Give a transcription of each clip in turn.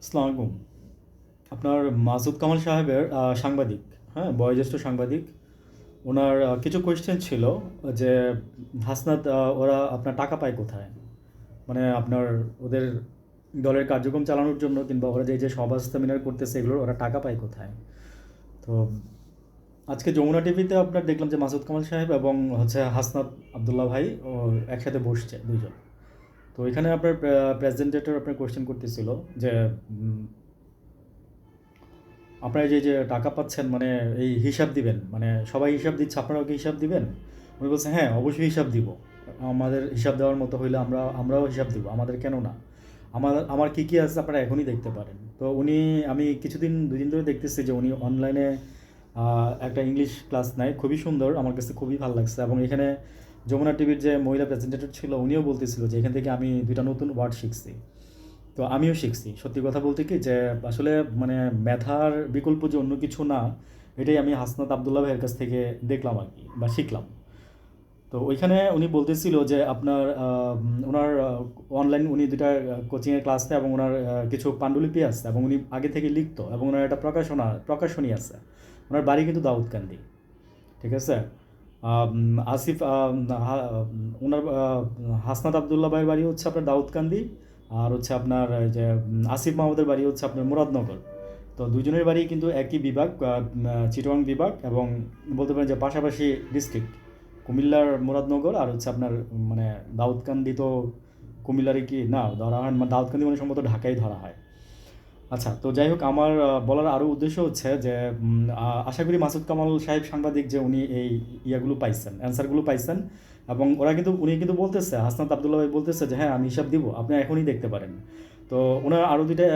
আসসালামু আলাইকুম। আপনার মাসুদ কামাল সাহেবের সাংবাদিক হ্যাঁ বয়োজ্যেষ্ঠ সাংবাদিক। ওনার কিছু কোয়েশ্চেন ছিল যে, হাসনাত ওরা আপনার টাকা পায় কোথায়? মানে আপনার ওদের দলের কার্যক্রম চালানোর জন্য কিংবা ওরা যে যে সভা সেমিনার করতেছে, এগুলোর ওরা টাকা পায় কোথায়? তো আজকে যমুনা টিভিতে আপনার দেখলাম যে মাসুদ কামাল সাহেব এবং হচ্ছে হাসনাত আবদুল্লাহ ভাই ও একসাথে বসছে দুইজন তো এখানে আপনার প্রেজেন্টেটর আপনার কোয়েশ্চেন করতেছিল যে আপনারা যে যে টাকা পাচ্ছেন মানে এই হিসাব দিবেন মানে সবাই হিসাব দিচ্ছে, আপনারাও কি হিসাব দিবেন? উনি বলছে হ্যাঁ অবশ্যই হিসাব দিব। আমাদের হিসাব দেওয়ার মতো হইলে আমরা, আমরাও হিসাব দিব, আমাদের কেন না? আমার আমার কী কী আছে আপনারা এখনই দেখতে পারেন। তো উনি, আমি কিছুদিন, দুদিন ধরে দেখতেছি যে উনি অনলাইনে একটা ইংলিশ ক্লাস নেয়, খুবই সুন্দর, আমার কাছে খুবই ভালো লাগছে এবং এখানে যমুনা টিভির যে মহিলা প্রেজেন্টেটর ছিল, উনিও বলতেছিল যে, এখান থেকে আমি দুইটা নতুন ওয়ার্ড শিখছি। তো আমিও শিখছি। সত্যি কথা বলতে কি যে, আসলে মানে মেধার বিকল্প যে অন্য কিছু না, এটাই আমি হাসনাত আবদুল্লাহ ভাইয়ের কাছ থেকে দেখলাম আর কি, বা শিখলাম। তো ওইখানে উনি বলতেছিল যে, আপনার ওনার অনলাইন উনি দুটা কোচিংয়ের ক্লাস নেয় এবং ওনার কিছু পাণ্ডুলিপি আছে এবং উনি আগে থেকে লিখতো এবং ওনার একটা প্রকাশনা, প্রকাশনী আছে। ওনার বাড়ি কিন্তু দাউদকান্দি। ঠিক আছে? আসিফ ওনার হাসনাত আবদুল্লাহ ভাইয়ের বাড়ি হচ্ছে আপনার দাউদকান্দি আর হচ্ছে আপনার যে আসিফ মাহমুদের বাড়ি হচ্ছে আপনার মুরাদনগর। তো দুজনের বাড়ি কিন্তু একই বিভাগ আহ, উম, চিটং বিভাগ এবং বলতে পারেন যে পাশাপাশি ডিস্ট্রিক্ট। কুমিল্লার মুরাদনগর আর হচ্ছে আপনার মানে দাউদকান্দি তো কুমিল্লারই কি? না ধরা হয় দাউদকান্দি মানে সম্ভবত ঢাকাই ধরা হয়। আচ্ছা তো যাই হোক আমার বলার আরও উদ্দেশ্য হচ্ছে যে আশা করি মাসুদ কামাল সাহেব সাংবাদিক যে উনি এই ইয়াগুলো পাইছেন, অ্যান্সারগুলো পাইছেন, এবং ওরা কিন্তু, উনি কিন্তু বলতেছে, হাসনাত আবদুল্লাহ ভাই বলতেছে যে হ্যাঁ আমি হিসাব দিব, আপনি এখনই দেখতে পারেন। তো ওনার আরও দুইটা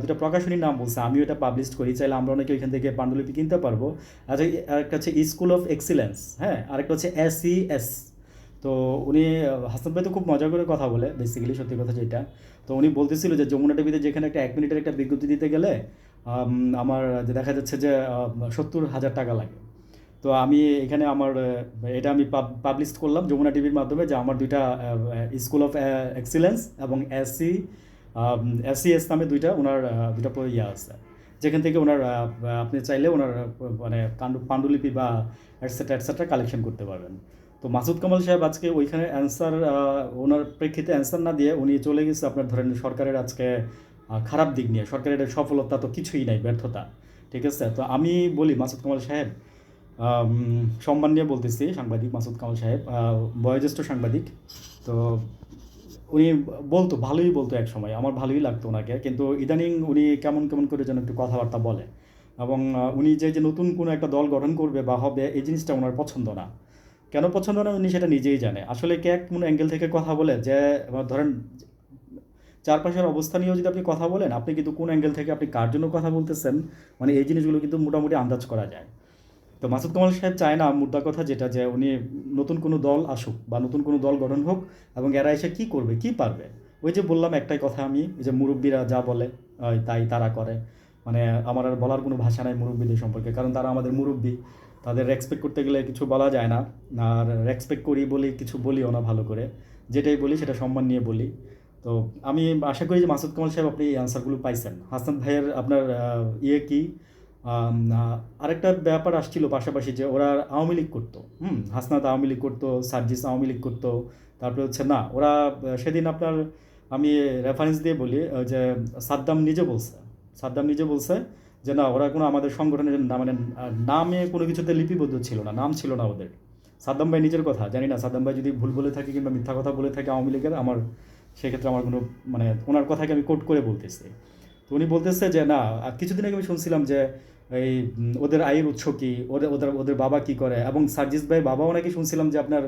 দুইটা প্রকাশনীর নাম বলছে, আমিও এটা পাবলিশ করি, চাইলে আমরা অনেকে ওইখান থেকে পাণ্ডুলিপি কিনতে পারব। আচ্ছা আরেকটা হচ্ছে স্কুল অফ এক্সিলেন্স হ্যাঁ আরেকটা হচ্ছে এস তো উনি, হাসান ভাই তো খুব মজা করে কথা বলে বেসিক্যালি সত্যি কথা যেটা। তো উনি বলতেছিল যে যমুনা টিভিতে যেখানে একটা এক মিনিটের একটা বিজ্ঞপ্তি দিতে গেলে আমার, যে দেখা যাচ্ছে যে সত্তর হাজার টাকা লাগে। তো আমি এখানে আমার, এটা আমি পাবলিশ করলাম যমুনা টিভির মাধ্যমে যে আমার দুইটা স্কুল অফ এক্সিলেন্স এবং এসসি এসসি এস নামে দুইটা ওনার দুইটা ইয়া আছে। যেখান থেকে ওনার আপনি চাইলে ওনার মানে পাণ্ডুলিপি বা অ্যাটসেট্রা অ্যাটসেট্রা কালেকশন করতে পারবেন। তো মাসুদ কামাল সাহেব আজকে ওইখানে অ্যান্সার ওনার প্রেক্ষিতে অ্যান্সার না দিয়ে উনি চলে গেছে আপনার ধরেন সরকারের আজকে খারাপ দিক নিয়ে। সরকারের সফলতা তো কিছুই নাই, ব্যর্থতা। ঠিক আছে? তো আমি বলি, মাসুদ কামাল সাহেব সম্মান নিয়ে বলতেছি, সাংবাদিক মাসুদ কামাল সাহেব বয়োজ্যেষ্ঠ সাংবাদিক। তো উনি বলতো, ভালোই বলতো এক সময়। আমার ভালোই লাগতো ওনাকে, কিন্তু ইদানিং উনি কেমন কেমন করে যেন একটু কথাবার্তা বলে। এবং উনি যে যে নতুন কোনো একটা দল গঠন করবে বা হবে, এই জিনিসটা ওনার পছন্দ না। কেন পছন্দ না উনি সেটা নিজেই জানে। আসলে কে কোন অ্যাঙ্গেল থেকে কথা বলে যে ধরেন চারপাশের অবস্থা নিয়েও যদি আপনি কথা বলেন, আপনি কিন্তু কোন অ্যাঙ্গেল থেকে আপনি কার জন্য কথা বলতেছেন? মানে এই জিনিসগুলো কিন্তু মোটামুটি আন্দাজ করা যায়। তো মাসুদ কামাল সাহেব চায় না মুদ্রা কথা যেটা যে উনি নতুন কোনো দল আসুক বা নতুন কোনো দল গঠন হোক এবং এরা এসে কী করবে, কী পারবে? ওই যে বললাম একটাই কথা আমি যে মুরব্বীরা যা বলে তাই তারা করে। মানে আমার আর বলার কোনো ভাষা নাই মুরব্বীদের সম্পর্কে, কারণ তারা আমাদের মুরব্বী। তাদের রেসপেক্ট করতে গেলে কিছু বলা যায় না। আর রেসপেক্ট করি বলি কিছু বলিও না ভালো করে। যেটাই বলি সেটা সম্মান নিয়ে বলি। তো আমি আশা করি যে মাসুদ কামাল সাহেব আপনি এই আনসারগুলো পাইছেন। হাসান ভাইয়ের আপনার ইয়ে কি? আরেকটা ব্যাপার আসছিল পাশাপাশি যে ওরা আওয়ামী লীগ করতো। হুম, হাসনাত আওয়ামী লীগ করতো, সার্জিস আওয়ামী লীগ করতো। তারপরে হচ্ছে না, ওরা সেদিন আপনার আমি রেফারেন্স দিয়ে বলি যে সাদ্দাম নিজে বলছে। সাদ্দাম নিজে বলছে যে না, ওরা কোনো আমাদের সংগঠনের না মানে নামে কোনো কিছুতে লিপিবদ্ধ ছিল না, নাম ছিল না ওদের। সাদ্দাম ভাই নিজের কথা, জানি না, সাদ্দাম ভাই যদি ভুল বলে থাকে কিংবা মিথ্যা কথা বলে থাকে আওয়ামী লীগের, আমার, সেক্ষেত্রে আমার কোনো মানে ওনার কথাকে আমি কোট করে বলতেছি। তো উনি বলতেছে যে, না কিছুদিন আগে আমি শুনছিলাম যে, এই, ওদের আয়ের উৎস কি, ওদের ওদের ওদের বাবা কি করে? এবং সার্জিস ভাই বাবাও নাকি শুনছিলাম যে আপনার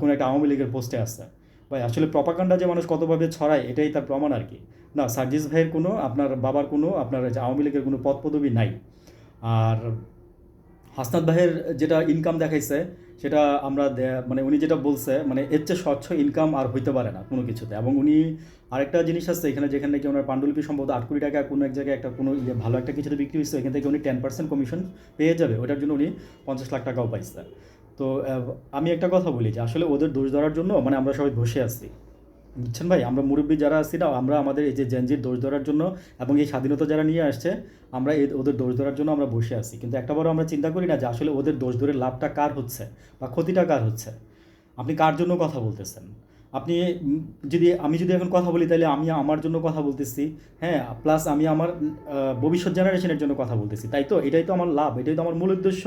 কোনো একটা আওয়ামী লীগের পোস্টে আসছে ভাই, আসলে প্রপাকাণ্ডা যে মানুষ কতভাবে ছড়ায়, এটাই তার প্রমাণ আর কি। না, সার্জিস ভাইয়ের কোনো, আপনার বাবার কোনো, আপনার আওয়ামী লীগের কোনো পদ পদবি নাই। আর হাসনাত ভাইয়ের যেটা ইনকাম দেখাইছে, সেটা আমরা মানে উনি যেটা বলছে মানে এর চেয়ে স্বচ্ছ ইনকাম আর হইতে পারে না কোনো কিছুতে। এবং উনি আরেকটা জিনিস আছে, এখানে যেখানে নাকি ওনার পাণ্ডুলিপি সম্ভবত আট কোটি টাকা কোনো এক জায়গায় একটা কোনো ইয়ে ভালো একটা কিছুতে বিক্রি হয়েছে, এখান থেকে উনি টেন পার্সেন্ট কমিশন পেয়ে যাবে। ওটার জন্য উনি পঞ্চাশ লাখ টাকাও পাইছে। তো আমি একটা কথা বলি যে, আসলে ওদের দোষ ধরার জন্য মানে আমরা সবাই বসে আছি। বুঝছেন ভাই? আমরা মুরব্বী যারা আছি না, আমরা আমাদের এই যে জেনজির দোষ ধরার জন্য এবং এই স্বাধীনতা যারা নিয়ে আসছে, আমরা এই ওদের দোষ ধরার জন্য আমরা বসে আছি। কিন্তু একটা বড় আমরা চিন্তা করি না যে আসলে ওদের দোষ ধরে লাভটা কার হচ্ছে বা ক্ষতিটা কার হচ্ছে? আপনি কার জন্য কথা বলতেছেন? আপনি যদি আমি যদি এখন কথা বলি, তাহলে আমি আমার জন্য কথা বলতেছি হ্যাঁ প্লাস আমি আমার ভবিষ্যৎ জেনারেশনের জন্য কথা বলতেছি। তাই তো? এটাই তো আমার লাভ, এটাই তো আমার মূল উদ্দেশ্য।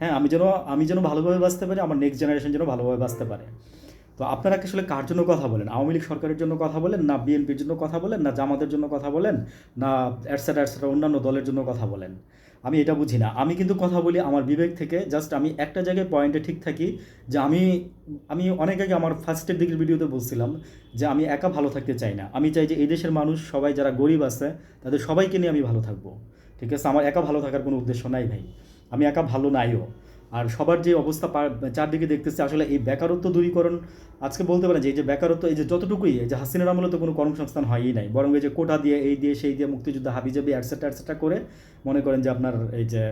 হ্যাঁ আমি যেন আমি যেন ভালোভাবে বাঁচতে পারি, আমার নেক্সট জেনারেশন যেন ভালোভাবে বাঁচতে পারে। তো আপনারা কি আসলে কার জন্য কথা বলেন? আওয়ামী লীগ সরকারের জন্য কথা বলেন, না বিএনপির জন্য কথা বলেন, না জামাতের জন্য কথা বলেন, না অ্যাটসেট্রা অ্যাটসেট্রা অন্যান্য দলের জন্য কথা বলেন? আমি এটা বুঝি না। আমি কিন্তু কথা বলি আমার বিবেক থেকে জাস্ট আমি একটা জায়গায় পয়েন্টে ঠিক থাকি যে আমি আমি অনেক আগে আমার ফার্স্টের দিকের ভিডিওতে বলছিলাম যে আমি একা ভালো থাকতে চাই না। আমি চাই যে এই দেশের মানুষ সবাই যারা গরিব আছে, তাদের সবাইকে নিয়ে আমি ভালো থাকব। ঠিক আছে? আমার একা ভালো থাকার কোনো উদ্দেশ্য নাই ভাই। আমি একা ভালো নাইও। আর সবার যে অবস্থা চারদিকে দেখতেছে, আসলে এই বেকারত্ব দূরীকরণ, আজকে বলতে পারেন যে এই যে বেকারত্ব, এই যে যতটুকুই যে হাসিনার আমলে তো কোনো কর্মসংস্থান হয়ই নাই। বরং এই যে কোটা দিয়ে, এই দিয়ে, সেই দিয়ে মুক্তিযুদ্ধ হাবিজাবি অ্যাটসেট্রা অ্যাটসেট্রা করে মনে করেন যে আপনার এই যে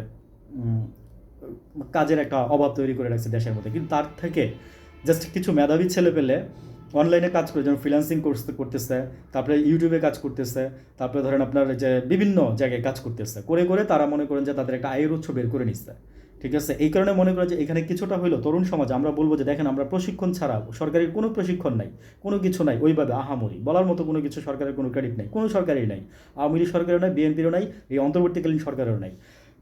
কাজের একটা অভাব তৈরি করে রাখছে দেশের মধ্যে। কিন্তু তার থেকে জাস্ট কিছু মেধাবী ছেলে পেলে অনলাইনে কাজ করে, যেমন ফ্রিল্যান্সিং করতে করতেছে, তারপরে ইউটিউবে কাজ করতেছে, তারপরে ধরেন আপনার যে বিভিন্ন জায়গায় কাজ করতেছে। করে করে তারা মনে করেন যে তাদের একটা আয়ের উৎস বের করে নিচ্ছে। ঠিক আছে? এই কারণে মনে করেন যে এখানে কিছুটা হইল তরুণ সমাজ। আমরা বলব যে দেখেন, আমরা প্রশিক্ষণ ছাড়া সরকারের কোনো প্রশিক্ষণ নাই, কোনো কিছু নাই, ওইভাবে আহামরি। বলার মতো কোনো কিছু সরকারের কোনো ক্রেডিট নাই, কোনো সরকারই নাই। আওয়ামী লীগ সরকারেরও নাই, বিএনপিরও নাই, এই অন্তর্বর্তীকালীন সরকারেরও নাই।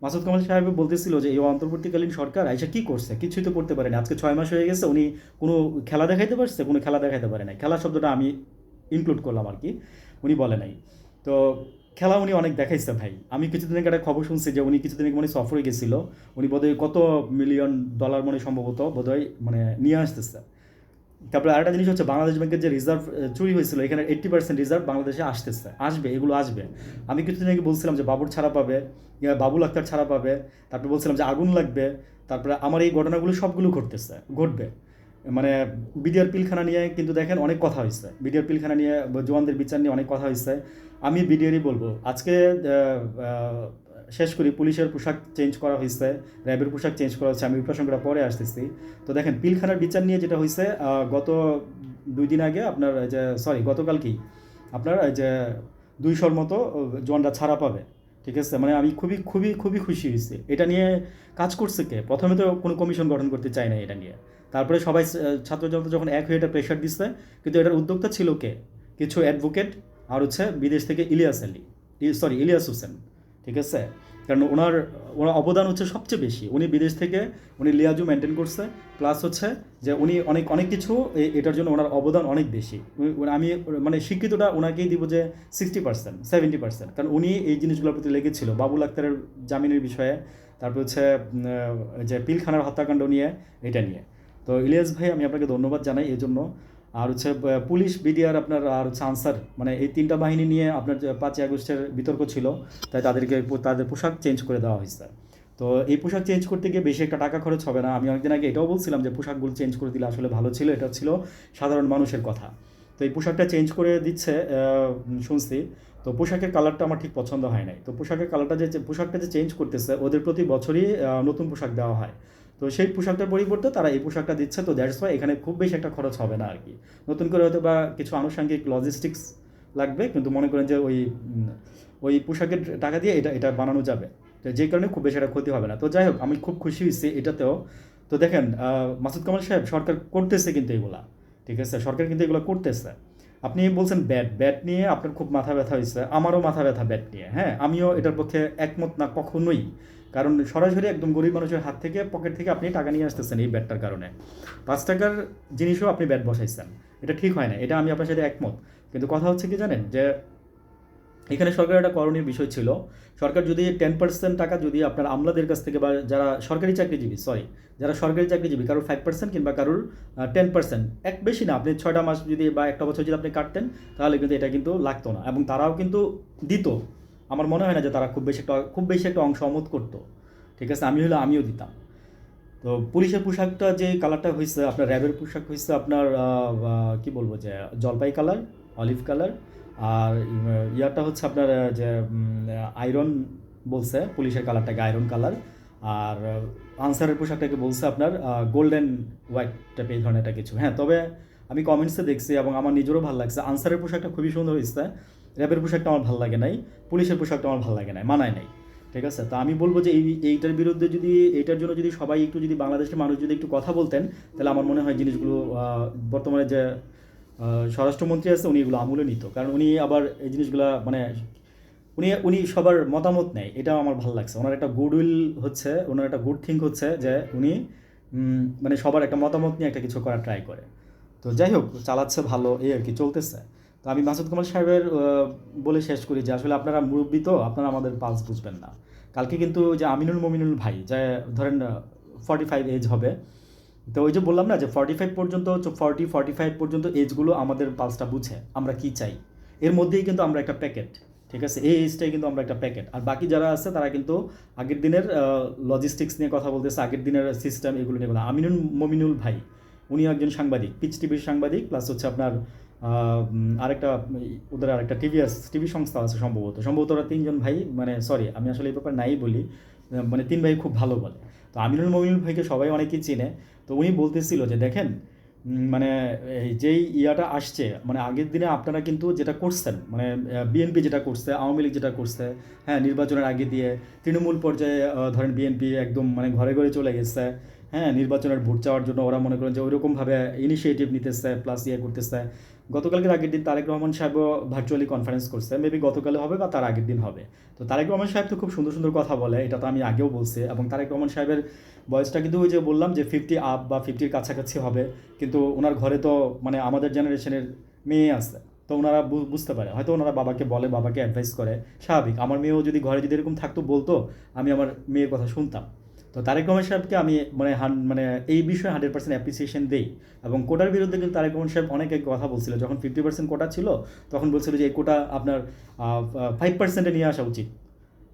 মাসুদ কামাল সাহেব বলতেছিল যে এই অন্তর্বর্তীকালীন সরকার আইসা কি করছে? কিছুই তো করতে পারেনি। আজকে ছয় মাস হয়ে গেছে, উনি কোনো খেলা দেখাইতে পারছে? কোনো খেলা দেখাইতে পারে নাই। খেলা শব্দটা আমি ইনক্লুড করলাম আর কি। উনি বলে নাই। তো খেলা উনি অনেক দেখাইছে ভাই। আমি কিছুদিন আগে একটা খবর শুনছি যে উনি কিছুদিন আগে মানে সফরে গেছিল। উনি বোধহয় কত মিলিয়ন ডলার মানে সম্ভবত বোধহয় মানে নিয়ে আসতেছে। তারপরে আরেকটা জিনিস হচ্ছে বাংলাদেশ ব্যাংকের যে রিজার্ভ চুরি হয়েছিল, এখানে এইট্টি পার্সেন্ট রিজার্ভ বাংলাদেশে আসতেছে, আসবে, এগুলো আসবে। আমি কিছুদিন আগে বলছিলাম যে বাবুর ছাড়া পাবে বাবুল আক্তার ছাড়া পাবে, তারপরে বলছিলাম যে আগুন লাগবে, তারপরে আমার এই ঘটনাগুলো সবগুলো ঘটতেছে, ঘটবে। মানে বিডিআর পিলখানা নিয়ে কিন্তু দেখেন অনেক কথা হয়েছে। বিডিআর পিলখানা নিয়ে জোয়ানদের বিচার নিয়ে অনেক কথা হয়েছে। আমি বিডিআরই বলব, আজকে শেষ করি, পুলিশের পোশাক চেঞ্জ করা হয়েছে, র্যাবের পোশাক চেঞ্জ করা হচ্ছে আমি প্রসঙ্গটা পরে আসতেছি। তো দেখেন, পিলখানার বিচার নিয়ে যেটা হয়েছে গত দুই দিন আগে আপনার যে সরি গতকালকেই আপনার এই যে, দুইশোর মতো জোয়ানরা ছাড়া পাবে, ঠিক আছে? মানে আমি খুবই খুবই খুবই খুশি হয়েছি। এটা নিয়ে কাজ করছে কে? প্রথমে তো কোনো কমিশন গঠন করতে চায় না এটা নিয়ে। তারপরে সবাই ছাত্র জনতা যখন এক হয়ে এটা প্রেশার দিচ্ছে, কিন্তু এটার উদ্যোক্তা ছিল কে? কিছু অ্যাডভোকেট আর হচ্ছে বিদেশ থেকে ইলিয়াস আলী। সরি ইলিয়াস হোসেন। ঠিক আছে? কারণ ওনার ওনার অবদান হচ্ছে সবচেয়ে বেশি। উনি বিদেশ থেকে, উনি লিয়াজু মেনটেন করছে প্লাস হচ্ছে যে উনি অনেক অনেক কিছু এটার জন্য ওনার অবদান অনেক বেশি। উনি- আমি মানে শিক্ষিতটা ওনাকেই দিব যে সিক্সটি পার্সেন্ট সেভেন্টি পার্সেন্ট কারণ উনি এই জিনিসগুলোর প্রতি লেগেছিল। বাবুল আক্তারের জামিনের বিষয়ে, তারপর হচ্ছে যে পিলখানার হত্যাকাণ্ড নিয়ে, এটা নিয়ে। তো ইলিয়াস ভাই, আমি আপনাকে ধন্যবাদ জানাই এই জন্য আর হচ্ছে পুলিশ, বিডিআর আপনার, আর হচ্ছে আনসার মানে এই তিনটা বাহিনী নিয়ে আপনার পাঁচই আগস্টের বিতর্ক ছিল, তাই তাদেরকে, তাদের পোশাক চেঞ্জ করে দেওয়া হয়েছে। তো এই পোশাক চেঞ্জ করতে গিয়ে বেশি একটা টাকা খরচ হবে না। আমি অনেকদিন আগে এটাও বলছিলাম যে পোশাকগুলো চেঞ্জ করে দিলে আসলে ভালো ছিল, এটা ছিল সাধারণ মানুষের কথা। তো এই পোশাকটা চেঞ্জ করে দিচ্ছে শুনছি। তো পোশাকের কালারটা আমার ঠিক পছন্দ হয় নাই। তো পোশাকের কালারটা যে পোশাকটা যে চেঞ্জ করতেছে, ওদের প্রতি বছরই নতুন পোশাক দেওয়া হয়। তো সেই পোশাকটার পরিবর্তে তারা এই পোশাকটা দিচ্ছে, তো দ্যাটস ওয়াই এখানে খুব বেশি একটা খরচ হবে না আর কি। নতুন করে হয়তো বা কিছু আনুষঙ্গিক লজিস্টিক্স লাগবে, কিন্তু মনে করেন যে ওই ওই পোশাকের টাকা দিয়ে এটা এটা বানানো যাবে। তো যে কারণে খুব বেশি একটা ক্ষতি হবে না। তো যাই হোক, আমি খুব খুশি হয়েছি এটাতেও। তো দেখেন মাসুদ কামাল সাহেব, সরকার করতেছে কিন্তু এগুলা, ঠিক আছে? সরকার কিন্তু এগুলো করতেছে। আপনি বলছেন ব্যাট ব্যাট নিয়ে আপনার খুব মাথা ব্যথা হয়েছে। আমারও মাথা ব্যথা ব্যাট নিয়ে হ্যাঁ? আমিও এটার পক্ষে একমত না কখনোই। কারণ সরাসরি একদম গরিব মানুষের হাত থেকে পকেট থেকে আপনি টাকা নিয়ে আসতেছেন এই ব্যাটটার কারণে। পাঁচ টাকার জিনিসও আপনি ব্যাট বসাইছেন। এটা ঠিক হয় না, এটা আমি আপনার সাথে একমত। কিন্তু কথা হচ্ছে কি জানেন, যে এখানে সরকারের একটা করণীয় বিষয় ছিল, সরকার যদি টেন পার্সেন্ট টাকা যদি আপনার আমলাদের কাছ থেকে বা যারা সরকারি চাকরিজীবী সরি যারা সরকারি চাকরিজীবী, কারোর ফাইভ পার্সেন্ট কিংবা কারোর টেন পার্সেন্ট এক বেশি না, আপনি ছয়টা মাস যদি বা একটা বছর যদি আপনি কাটতেন, তাহলে কিন্তু এটা কিন্তু লাগতো না। এবং তারাও কিন্তু দিত আমার মনে হয় না যে তারা খুব বেশি একটা, খুব বেশি একটা অংশ অমত করতো। ঠিক আছে? আমি হলে, আমিও দিতাম। তো পুলিশের পোশাকটা যে কালারটা হয়েছে আপনার র্যাবের পোশাক হয়েছে আপনার কি বলব যে, জলপাই কালার, অলিভ কালার, আর ইয়ারটা হচ্ছে আপনার যে আয়রন বলছে, পুলিশের কালারটাকে আয়রন কালার, আর আনসারের পোশাকটাকে বলছে আপনার গোল্ডেন হোয়াইট টাইপ এই ধরনের একটা কিছু। হ্যাঁ তবে আমি কমেন্টসে দেখছি এবং আমার নিজেরও ভালো লাগছে। আনসারের পোশাকটা খুবই সুন্দর হয়েছে র্যাবের পোশাকটা আমার ভালো লাগে নাই, পুলিশের পোশাকটা আমার ভালো লাগে নাই, মানায় নাই, ঠিক আছে? তো আমি বলব যে এই, এইটার বিরুদ্ধে যদি, এইটার জন্য যদি সবাই একটু যদি বাংলাদেশের মানুষ যদি একটু কথা বলতেন, তাহলে আমার মনে হয় জিনিসগুলো বর্তমানে যে স্বরাষ্ট্রমন্ত্রী আছে উনি এগুলো আমলে নিত। কারণ উনি আবার এই জিনিসগুলো মানে উনি উনি সবার মতামত নেয়, এটাও আমার ভালো লাগছে। ওনার একটা গুড উইল হচ্ছে, ওনার একটা গুড থিঙ্ক হচ্ছে যে উনি মানে সবার একটা মতামত নিয়ে একটা কিছু করার ট্রাই করে। তো যাই হোক, চালাচ্ছে ভালো, এই আর কি, চলতেছে। তো আমি মাসুদ কামাল সাহেবের বলে শেষ করি যে আসলে আপনারা মুরব্বী তো, আপনারা আমাদের পালস বুঝবেন না। কালকে কিন্তু যে আমিনুল মমিনুল ভাই, যে ধরেন ফর্টি ফাইভ এজ হবে, তো ওই যে বললাম না যে ফর্টি ফাইভ পর্যন্ত ফর্টি ফর্টি ফাইভ পর্যন্ত এজগুলো আমাদের পালসটা বুঝে, আমরা কি চাই। এর মধ্যেই কিন্তু আমরা একটা প্যাকেট ঠিক আছে? এই এজটাই কিন্তু আমরা একটা প্যাকেট আর বাকি যারা আছে, তারা কিন্তু আগের দিনের লজিস্টিক্স নিয়ে কথা বলতেছে, আগের দিনের সিস্টেম এগুলো নিয়ে কথা আমিনুল মমিনুল ভাই, উনি একজন সাংবাদিক, পিচ টিভির সাংবাদিক প্লাস হচ্ছে আপনার আরেকটা, ওদের আরেকটা টিভিএস টিভি সংস্থা আছে সম্ভবত। সম্ভবত ওরা তিনজন ভাই মানে সরি আমি আসলে এই ব্যাপারে নাই বলি মানে তিন ভাই খুব ভালো বলে। তো আমিনুল মমিনুল ভাইকে সবাই অনেকেই চিনে। তো উনি বলতেছিল যে, দেখেন মানে যেই ইয়াটা আসছে মানে আগের দিনে আপনারা কিন্তু যেটা করছেন মানে বিএনপি যেটা করছে, আওয়ামী লীগ যেটা করছে হ্যাঁ নির্বাচনের আগে দিয়ে তৃণমূল পর্যায়ে ধরেন বিএনপি একদম মানে ঘরে ঘরে চলে গেছে হ্যাঁ নির্বাচনের ভোট চাওয়ার জন্য ওরা মনে করেন যে ওইরকমভাবে ইনিশিয়েটিভ নিতেছে প্লাস ইয়ে করতেছে। গতকালকের আগের দিন তারেক রহমান সাহেবও ভার্চুয়ালি কনফারেন্স করছে। মেবি গতকালে হবে বা তার আগের দিন হবে। তো তারেক রহমান সাহেব তো খুব সুন্দর সুন্দর কথা বলে, এটা তো আমি আগেও বলছি। এবং তারেক রহমান সাহেবের বয়সটা কিন্তু ওই যে বললাম যে ফিফটি আপ বা ফিফটির কাছাকাছি হবে। কিন্তু ওনার ঘরে তো মানে আমাদের জেনারেশনের মেয়ে আছে। তো ওনারা বুঝতে পারে। হয়তো ওনারা বাবাকে বলে, বাবাকে অ্যাডভাইস করে। স্বাভাবিক। আমার মেয়েও যদি ঘরে যদি এরকম থাকতো, বলতো, আমি আমার মেয়ের কথা শুনতাম। তো তারেক রহমান সাহেবকে আমি মানে মানে এই বিষয়ে হান্ড্রেড পার্সেন্ট অ্যাপ্রিসিয়েশন দিই। এবং কোটার বিরুদ্ধে কিন্তু তারেক রহমান সাহেব অনেক কথা বলছিল, যখন ফিফটি পার্সেন্ট কোটা ছিল, তখন বলছিল যে এই কোটা আপনার ফাইভ পার্সেন্টে নিয়ে আসা উচিত।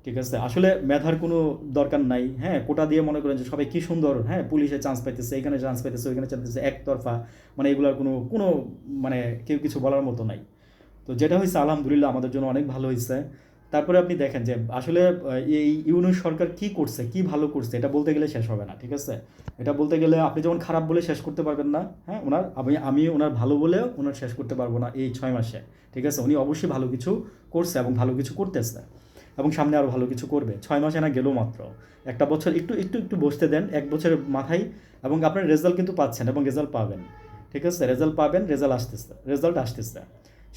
ঠিক আছে? আসলে মেধার কোনো দরকার নাই। হ্যাঁ কোটা দিয়ে মনে করেন যে সবাই কি সুন্দর হ্যাঁ পুলিশে চান্স পাইতেছে, এখানে চান্স পাইতেছে, ওইখানে চান্স পাইতেছে, একতরফা মানে এগুলোর কোনো কোনো মানে কেউ কিছু বলার মতো নাই। তো যেটা হয়েছে, আলহামদুলিল্লাহ আমাদের জন্য অনেক ভালো হয়েছে। তারপরে আপনি দেখেন যে আসলে এই ইউনিয়ন সরকার কি করছে, কি ভালো করছে, এটা বলতে গেলে শেষ হবে না, ঠিক আছে? এটা বলতে গেলে আপনি যেমন খারাপ বলে শেষ করতে পারবেন না হ্যাঁ? ওনার, আমি আমি ওনার ভালো বলেও ওনার শেষ করতে পারব না এই ছয় মাসে, ঠিক আছে? উনি অবশ্যই ভালো কিছু করছে এবং ভালো কিছু করতেছে এবং সামনে আরও ভালো কিছু করবে। ছয় মাসে না গেলেও মাত্র। একটা বছর, একটু একটু একটু বসতে দেন, এক বছরের মাথায় এবং আপনার রেজাল্ট কিন্তু পাচ্ছেন এবং রেজাল্ট পাবেন, ঠিক আছে? রেজাল্ট পাবেন রেজাল্ট আসতেছে রেজাল্ট আসতেছে।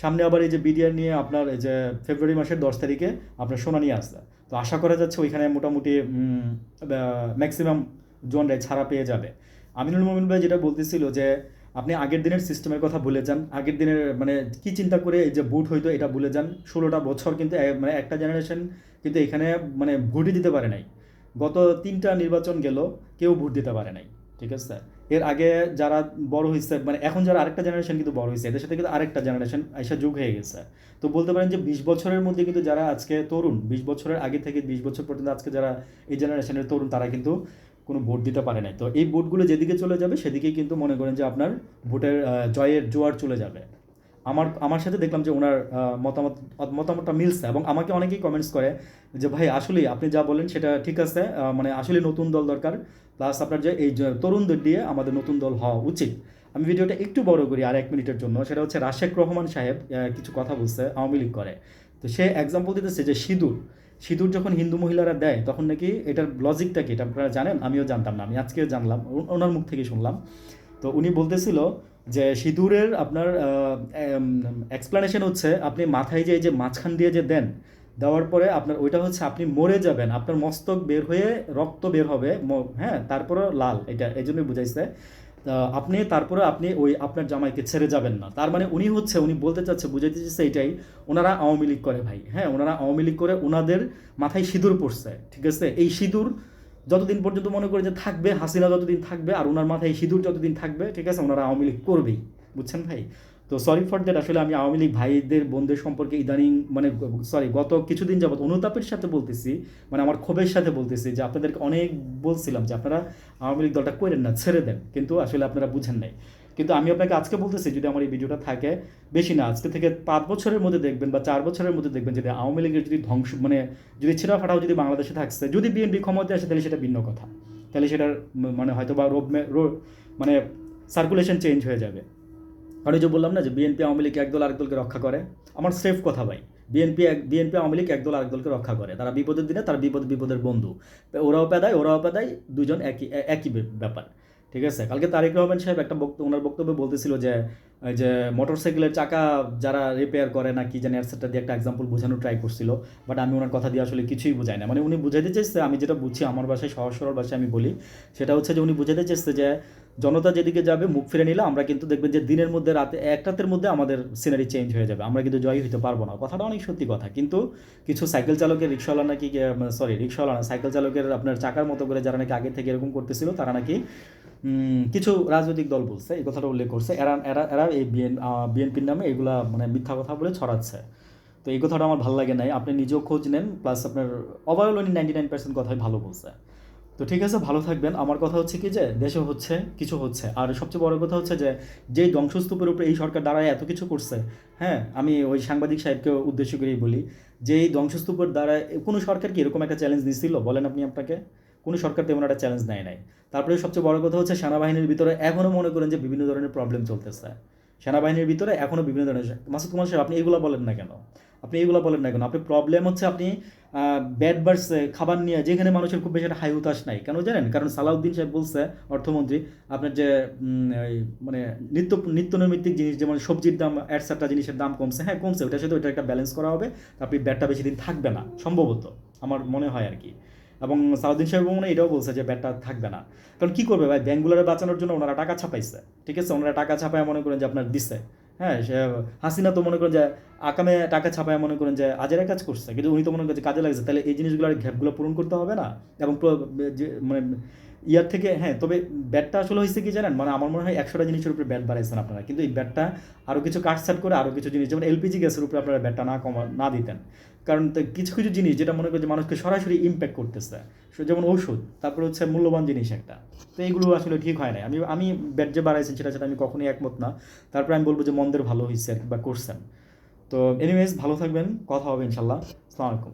সামনে আবার এই যে বিডিআর নিয়ে আপনার এই যে ফেব্রুয়ারি মাসের দশ তারিখে আপনার শুনানি আসছে। তো আশা করা যাচ্ছে ওইখানে মোটামুটি ম্যাক্সিমাম জনরাই ছাড়া পেয়ে যাবে। আমিনুল মোমিন ভাই যেটা বলতেছিল যে, আপনি আগের দিনের সিস্টেমের কথা ভুলে যান। আগের দিনের মানে কি চিন্তা করে এই যে বুট হইতো এটা ভুলে যান? ষোলোটা বছর কিন্তু মানে একটা জেনারেশন কিন্তু এখানে মানে ভোটই দিতে পারে নাই। গত তিনটা নির্বাচন গেল, কেউ ভোট দিতে পারে নাই। ঠিক আছে? এর আগে যারা বড় হয়েছে মানে এখন যারা আরেকটা জেনারেশন কিন্তু বড় হয়েছে, এদের সাথে কিন্তু আরেকটা জেনারেশন এসে যুগ হয়ে গেছে। তো বলতে পারেন যে বিশ বছরের মধ্যে কিন্তু যারা আজকে তরুণ, বিশ বছরের আগে থেকে বিশ বছর পর্যন্ত আজকে যারা এই জেনারেশনের তরুণ, তারা কিন্তু কোনো ভোট দিতে পারে নাই। তো এই ভোটগুলো যেদিকে চলে যাবে, সেদিকেই কিন্তু মনে করেন যে আপনার ভোটের জয়ের জোয়ার চলে যাবে। আমার আমার সাথে দেখলাম যে ওনার মতামত, মতামতটা মিলছে এবং আমাকে অনেকেই কমেন্টস করে যে, ভাই, আসলেই আপনি যা বলেন সেটা ঠিক আছে মানে আসলে নতুন দল দরকার। প্লাস আপনার যে এই তরুণদের দিয়ে আমাদের নতুন দল হওয়া উচিত। আমি ভিডিওটা একটু বড় করি আর এক মিনিটের জন্য। সেটা হচ্ছে রাশেক রহমান সাহেব কিছু কথা বলছে আওয়ামী লীগ করে। তো সে এক্সাম্পল দিতেছে যে সিঁদুর সিঁদুর যখন হিন্দু মহিলারা দেয় তখন নাকি এটার লজিকটা কি? এটা আপনারা জানেন? আমিও জানতাম না, আমি আজকেও জানলাম ওনার মুখ থেকে শুনলাম। তো উনি বলতেছিল যে সিঁদুরের আপনার এক্সপ্লানেশন হচ্ছে আপনি মাথায় যে যে মাঝখান দিয়ে যে দেন, দেওয়ার পরে আপনার ওইটা হচ্ছে আপনি মরে যাবেন, আপনার মস্তক বের হয়ে রক্ত বের হবে হ্যাঁ তারপরে লাল, এটা এই জন্যই বুঝাইছে আপনি তারপরে আপনি ওই আপনার জামাইকে ছেড়ে যাবেন না। তার মানে উনি হচ্ছে, উনি বলতে চাচ্ছে, বুঝাইতে চাচ্ছে এটাই, ওনারা আওয়ামী লীগ করে ভাই হ্যাঁ ওনারা আওয়ামী লীগ করে ওনাদের মাথায় সিঁদুর পড়ছে ঠিক আছে? এই সিঁদুর যতদিন পর্যন্ত মনে করে যে থাকবে, হাসিনা যতদিন থাকবে আর ওনার মাথায় সিঁদুর যতদিন থাকবে, ঠিক আছে ওনারা আওয়ামী লীগ করবেই, বুঝছেন ভাই? তো সরি ফর দ্যাট আসলে আমি আওয়ামী লীগ ভাইদের বন্ধুদের সম্পর্কে ইদানিং মানে সরি গত কিছুদিন যাবৎ অনুতাপের সাথে বলতেছি মানে আমার ক্ষোভের সাথে বলতেছি যে আপনাদেরকে অনেক বলছিলাম যে আপনারা আওয়ামী লীগ দলটা করেন না, ছেড়ে দেন। কিন্তু আসলে আপনারা বুঝেন নাই। কিন্তু আমি আপনাকে আজকে বলতেছি, যদি আমার এই ভিডিওটা থাকে বেশি না, আজকে থেকে পাঁচ বছরের মধ্যে দেখবেন বা চার বছরের মধ্যে দেখবেন যদি আওয়ামী লীগের যদি ধ্বংস মানে যদি ছেঁড়া ফাটাও যদি বাংলাদেশে থাকছে, যদি বিএনপি ক্ষমতায় আসে, তাহলে সেটা ভিন্ন কথা। তাহলে সেটার মানে হয়তো বা রোড মানে সার্কুলেশন চেঞ্জ হয়ে যাবে। কারণ যে বললাম না যে বিএনপি আওয়ামী লীগ একদল আরেক দলকে রক্ষা করে? আমার সেফ কথা ভাই। বিএনপি এক বিএনপি আওয়ামী লীগ একদল আরেক দলকে রক্ষা করে। তারা বিপদের দিনে তারা বিপদ বিপদের বন্ধু। ওরাও পেদায় ওরাও পেদায় দুজন একই একই ব্যাপার। ঠিক আছে? কালকে তারেক রহমান সাহেব একটা বক্তব্য ওনার বক্তব্যে বলতেছিল যে যে মোটরসাইকেলের চাকা যারা রিপেয়ার করে না, কি জানি সেটা দিয়ে একটা এক্সাম্পল বোঝানোর ট্রাই করছিল বাট আমি ওনার কথা দিয়ে আসলে কিছুই বুঝাই না। মানে উনি বুঝাইতে চাইছে আমি যেটা বুঝছি আমার ভাষায়, সহজ সরল ভাষায় আমি বলি, সেটা হচ্ছে যে উনি বুঝাইতে চেয়েছে যে, জনতা যেদিকে যাবে, মুখ ফিরে নিলে আমরা কিন্তু দেখবেন যে দিনের মধ্যে, রাতে, এক রাতের মধ্যে আমাদের সিনারি চেঞ্জ হয়ে যাবে। আমরা কিন্তু জয়ী হতে পারব না। কথাটা অনেক সত্যি কথা। কিন্তু কিছু সাইকেল চালকের রিক্সাওয়ালা নাকি সরি রিক্সাওয়ালা না সাইকেল চালকের আপনার চাকার মতো করে যারা নাকি আগে থেকে এরকম করতেছিল, তারা নাকি কিছু রাজনৈতিক দল বলছে, এই কথাটা উল্লেখ করছে, এরা এরা এরা এই বিএন বিএনপির নামে এগুলা মানে মিথ্যা কথা বলে ছড়াচ্ছে। তো এই কথাটা আমার ভালো লাগে নাই, আপনি নিজেও খোঁজ নেন প্লাস আপনার ওভারঅল উনি নাইনটি নাইন পার্সেন্ট কথাই ভালো বলছে। তো ঠিক আছে, ভালো থাকবেন। আমার কথা হচ্ছে কি যে, দেশে হচ্ছে, কিছু হচ্ছে। আর সবচেয়ে বড় কথা হচ্ছে যে, যেই ধ্বংসস্তূপের উপরে এই সরকার দাঁড়ায় এত কিছু করছে হ্যাঁ আমি ওই সাংবাদিক সাহেবকে উদ্দেশ্য করেই বলি যে এই ধ্বংসস্তূপের দ্বারা কোনো সরকার কি এরকম একটা চ্যালেঞ্জ নিছিল বলেন আপনি আপনাকে। কোনো সরকার তেমন একটা চ্যালেঞ্জ নেয় নাই। তারপরে সবচেয়ে বড় কথা হচ্ছে সেনাবাহিনীর ভিতরে এখনও মনে করেন যে বিভিন্ন ধরনের প্রবলেম চলতেছে। সেনাবাহিনীর ভিতরে এখনও বিভিন্ন ধরনের মাসুদ কুমার সাহেব, আপনি এগুলো বলেন না কেন? আপনি এগুলো বলেন না কেন? আপনি প্রবলেম হচ্ছে আপনি ব্যাড বার্সে খাবার নিয়ে যেখানে মানুষের খুব বেশি একটা হাই উতাস নাই। কেন জানেন? কারণ সালাউদ্দিন সাহেব বলছে, অর্থমন্ত্রী, আপনার যে মানে নিত্য নিত্য নৈমিত্তিক জিনিস, যেমন সবজির দাম একসাথে জিনিসের দাম কমছে। হ্যাঁ কমছে, ওটার সাথে ওটা একটা ব্যালেন্স করা হবে। আপনি ব্যাটটা বেশি দিন থাকবে না, সম্ভবত। আমার মনে হয় আর কি। এবং সাউদিন সাহেব মনে এটাও বলছে যে ব্যাটটা থাকবে না। কারণ কী করবে ভাই? ব্যাঙ্কগুলোরে বাঁচানোর জন্য ওনারা টাকা ছাপাইছে। ঠিক আছে? ওনারা টাকা ছাপায় মনে করেন যে আপনার দিচ্ছে হ্যাঁ সে, হাসিনা তো মনে করেন যে আকামে টাকা ছাপায় মনে করেন যে আজের কাজ করছে। কিন্তু উনি তো মনে করেন যে কাজে লাগছে। তাহলে এই জিনিসগুলোর গ্যাপগুলো পূরণ করতে হবে না? এবং মানে ইয়ার থেকে হ্যাঁ তবে ব্যাটটা আসলে হয়েছে কি জানেন? মানে আমার মনে হয় একশোটা জিনিসের উপরে ব্যাট বাড়াইছেন আপনারা। কিন্তু এই ব্যাটটা আরও কিছু কাটসাট করে আরও কিছু জিনিস, যেমন এলপিজি গ্যাসের উপরে আপনারা ব্যাটটা না কমা, না দিতেন। কারণ কিছু কিছু জিনিস যেটা মনে করি যে মানুষকে সরাসরি ইম্প্যাক্ট করতেছে। যেমন ঔষধ তারপরে হচ্ছে মূল্যবান জিনিস একটা। তো এইগুলো আসলে ঠিক হয় না আমি আমি ব্যাট যে বাড়াইছেন সেটা সেটা আমি কখনোই একমত না। তারপরে আমি বলব যে মন্দের ভালো হয়েছে বা করছেন। তো এনিওয়েজ ভালো থাকবেন। কথা হবে ইনশাল্লাহ। আসসালামু আলাইকুম।